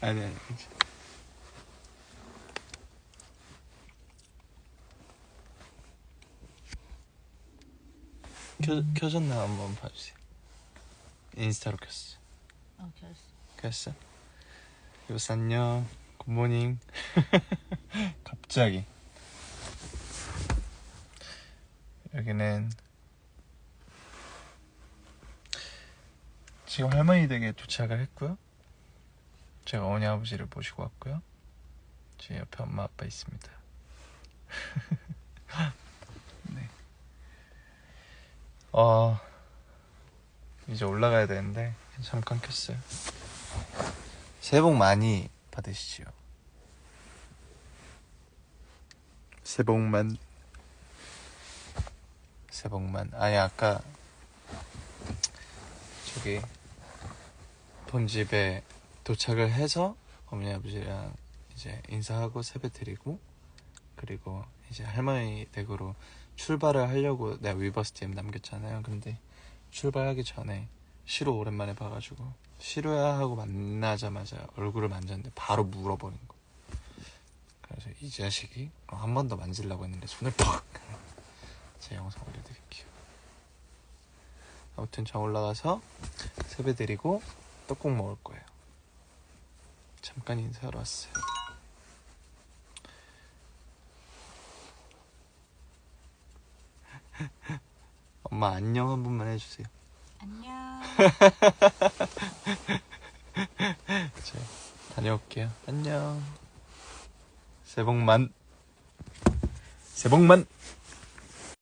아니 아니. 켜 켜졌나 한번 봐주세요. 인스타로 켰어. 어, 켰어. 켰어? 여보세 안녕. 굿모닝. 갑자기. 여기는 지금 할머니 댁에 도착을 했고요. 제가 어머니 아버지를 모시고 왔고요. 제 옆에 엄마 아빠 있습니다. 네. 어 이제 올라가야 되는데 잠깐 켰어요. 새해 복 많이 받으시죠. 새해 복만 새해 복만 아니 아까 저기 본집에 도착을 해서 어머니 아버지랑 이제 인사하고 세배 드리고 그리고 이제 할머니 댁으로 출발을 하려고 내가 위버스팀 남겼잖아요. 근데 출발하기 전에 시로 오랜만에 봐가지고 시로야 하고 만나자마자 얼굴을 만졌는데 바로 물어버린 거. 그래서 이 자식이 한 번 더 만지려고 했는데 손을 팍. 제 영상 올려드릴게요. 아무튼 저 올라가서 세배 드리고 떡국 먹을 거예요. 잠깐 인사하러 왔어요. 엄마 안녕 한 번만 해주세요. 안녕. 저 다녀올게요. 안녕. 새해 복만. 새해 복만.